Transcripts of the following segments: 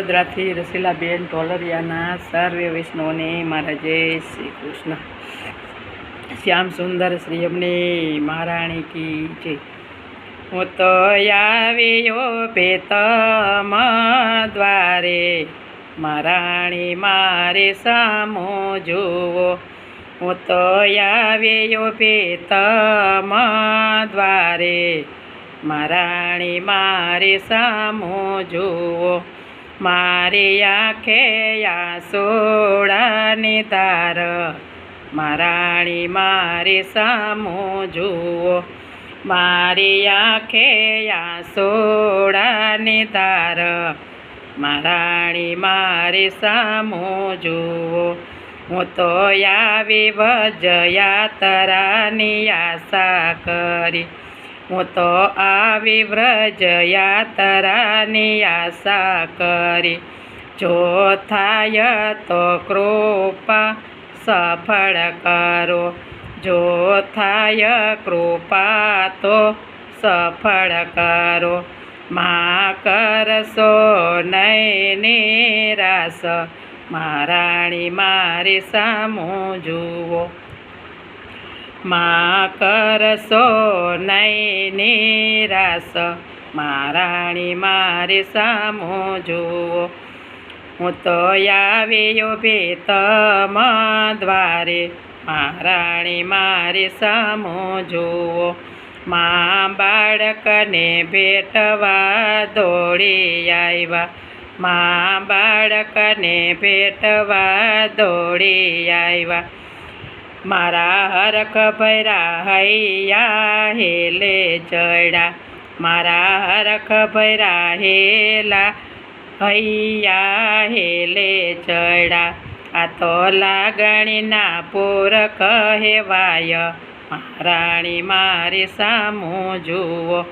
વડોદરાથી રસીલાબેન ટોલરિયાના સર્વે વૈષ્ણવને મારા જય શ્રી કૃષ્ણ. શ્યામ સુંદર શ્રી અમને મહારાણી કી જય. હું તો આવ્યો પેતમ દ્વારે, મહારાણી મારે સામો જુઓ. હું તો આવ્યો પેતમ દ્વારે, મહારાણી મારે સામો જુઓ. મારી આંખે આસોડાની તાર. મહારાણી મારે સામો જુઓ. મારી આંખે આસોડાની તાર. મહારાણી મારે સામો જુઓ. હું તો આવી વજયાતરાની આશા કરી. હું તો આવી વ્રજ યાત્રાની આશા કરી. જો થાય તો કૃપા સફળ કરો. જો થાય કૃપા તો સફળ કરો. મા કરશો નહીં નિરાશ. મહારાણી મારી સામું જુઓ. મા કરશો નહીં નિરાશ. મહારાણી મારી સામો જુઓ. હું તો આવ્યો ભેતમ દ્વારે. મહારાણી મારી સામો જુઓ. મા બાળકને ભેટવા દોડી આવ્યા. મા બાળકને ભેટવા દોડી આવ્યા. મારા હરખ ભૈરા હૈયા હેલે ચડા. મારા હરખ ભૈરા હેલા હૈયા હેલે ચડા. આ તો લાગણીના પૂર કહેવાય. મહારાણી મારી સામું જુઓ.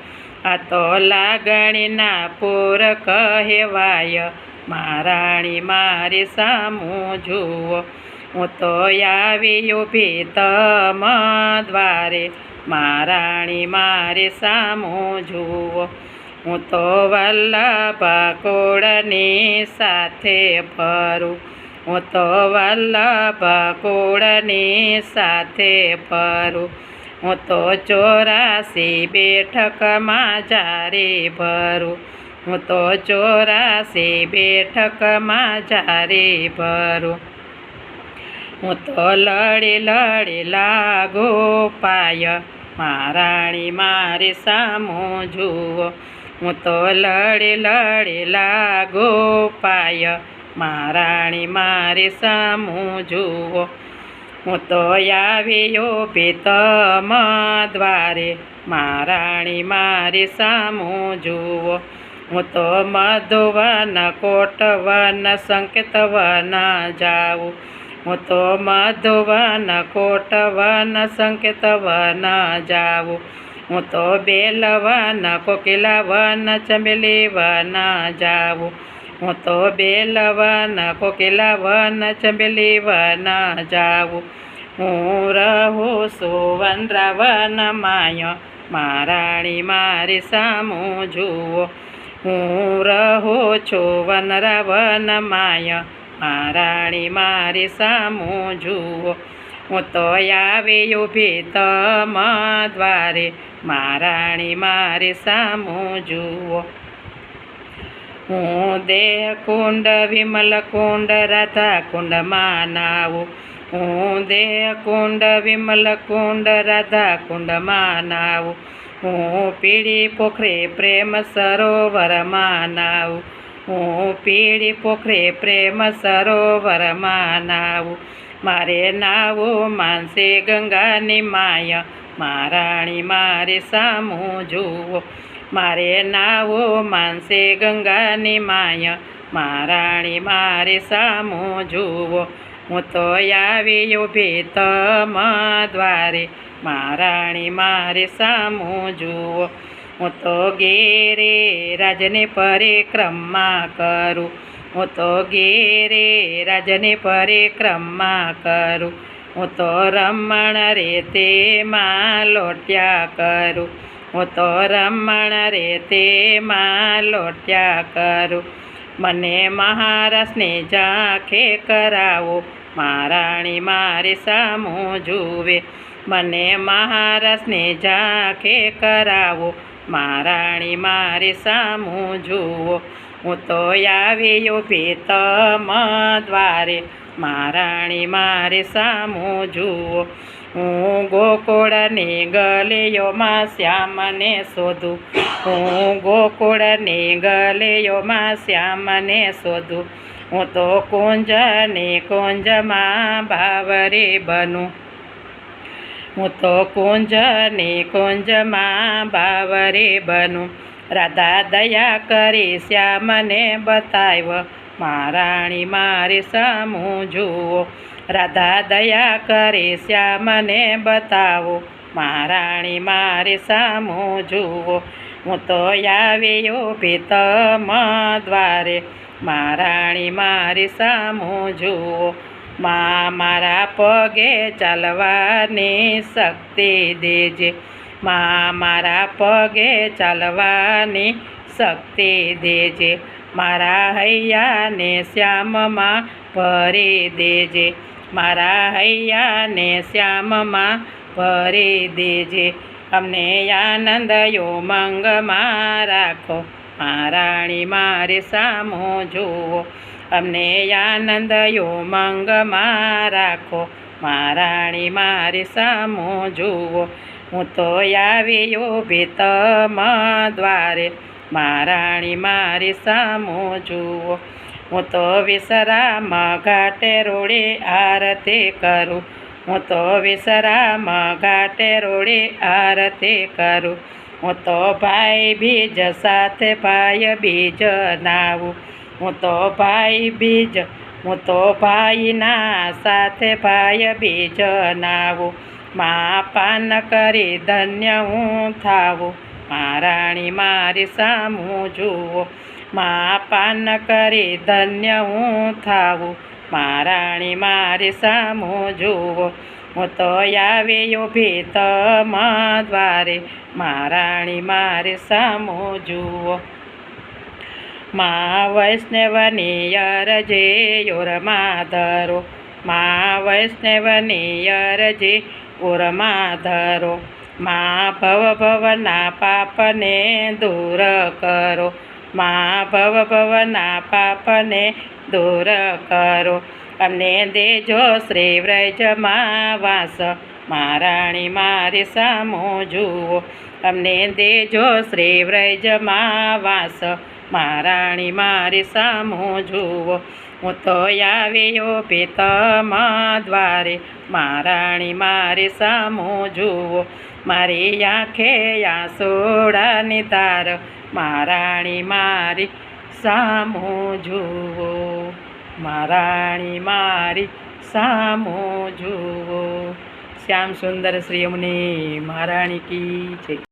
આ તો લાગણીના પૂર કહેવાય. મહારાણી મારી સામું જુઓ. હું તો આવી ઊભી તમ દ્વારે. મહારાણી મારે સામું જુઓ. હું તો વલ્લભ કોળની સાથે ફરું. હું તો વલ્લભ કોળની સાથે ફરું. હું તો ચોરાસી બેઠકમાં જારે ભરું. હું તો ચોરાસી બેઠકમાં જારે ભરું. હું તો લડી લડે લાગો પાય. મહારાણી મારે સામો જુઓ. હું તો લડી લડે લાગો પાય. મહારાણી મારે સામું જુઓ. હું તો આવ્યો પિતમ દ્વારે. મહારાણી મારે સામું જુઓ. હું તો મધુવન, કોટવન, સંકેતવન જાઉં. હું તો મધુવન કોટવન, સંકેતવન જાઉં હું તો બેલવન, કોકિલાવન ચમેલી વન જાઉં હું તો બેલવન, કોકિલાવન ચમેલી વન જાઉં હું રહું સુવન રાવન માય મહારાણી મારી સામું જુઓ. હું રહું છું વન રાવન માય મહારાણી, મારી સામું જુઓ. હું તો આવે ઊભી તમ દ્વારે. મહારાણી, મારી સામું જુઓ. હું દેહ કુંડ, વિમલ કુંડ, રાધા કુંડમાં માનાવું હું દેહ કુંડ, વિમલ કુંડ, રાધા કુંડમાં માનાવું હું પીળી પોખરે પ્રેમ સરોવરમાં નાવું હું પીળી પોખરે પ્રેમ સરોવરમાં નાવું મારે નાવું માનસે ગંગાની માય, મહારાણી મારે સામું જુઓ. મારે નાવો માનસે ગંગાની માય, મહારાણી મારે સામું જુઓ. હું તો આવી ઊભી તમ દ્વારે, મહારાણી મારે સામું જુઓ. હું તો ગેરે રાજને પરિક્રમા કરું. હું તો ગેરે રાજને પરિક્રમા કરું. હું તો રમણ રે તેમાં લોટ્યા કરું. હું તો રમણ રે તેમાં લોટ્યા કરું. મને મહારસને જાખે કરાવો. મહારાણી મારી સામું જુએ. મને મહારસને જાખે કરાવો. મહારાણી મારે સામું જુઓ. હું તો આવ્યો ભીતમ દ્વારે. મહારાણી મારે સામું જુઓ. હું ગોકુળની ગલેયોમાં શ્યામને શોધું. હું ગોકુળને ગલેયોમાં શ્યામને શોધું. હું તો કુંજને કુંજમાં ભાવરે બનું. હું તો કુંજની કુંજમાં બાવરે બનું. રાધા દયા કરી શ્યામને બતાવ મહારાણી મારી સામું જુઓ. રાધા દયા કરી શ્યામને બતાવો. મહારાણી મારી સામું જુઓ. હું તો આવ્યો ભીતમ દ્વારે. મહારાણી મારી સામું જુઓ. મા મારા પગે ચાલવાની શક્તિ દેજે. મા મારા પગે ચાલવાની શક્તિ દેજે. મારા હૈયાને શ્યામમાં ભરી દેજે. મારા હૈયાને શ્યામમાં ભરી દેજે. અમને આનંદ મંગમાં રાખો. મહારાણી મારે સામો જુઓ. અમને આનંદ ઉમંગમાં રાખો મહારાણી મારી સામો જુઓ. હું તો આવ્યો ભીતમ દ્વારે. મહારાણી મારી સામો જુઓ. હું તો વિસરામાં ઘાટે રોડે આરતી કરું. હું તો વિસરામાં ઘાટે રોડે આરતી કરું. હું તો ભાઈ બીજ સાથે ભાઈ બીજ નાવું. હું તો ભાઈ બીજ હું તો ભાઈના સાથે ભાઈ બીજ નાવું. મા પાન કરી ધન્ય હું થાવું. મહારાણી મારી સામું જુઓ. મા પાન કરી ધન્ય હું થાવું. મહારાણી મારી સામું જુઓ. હું તો આવ્યો ભીતમ દ્વારે. મહારાણી મારી સામું જુઓ. મા વૈષ્ણવની જે યોરમાં ધરો મા વૈષ્ણવની જે ઓરમાં ધરો મા ભવ ભવના પાપને દૂર કરો મા ભવ ભવના પાપને દૂર કરો અમને દેજો શ્રી વ્રજમાં વાસ મહારાણી મારી સામો જુઓ અમને દેજો શ્રી વ્રજમાં વાસ મહારાણી મારે સામો જુઓ. હું તો આવ્યો પિતમ દ્વારે. મહારાણી મારે સામો જુઓ. મારી આંખે આસોડાની તાર. મહારાણી મારી સામો જુઓ. મહારાણી મારી સામો જુઓ. શ્યામ સુંદર શ્રી મહારાણી કી છે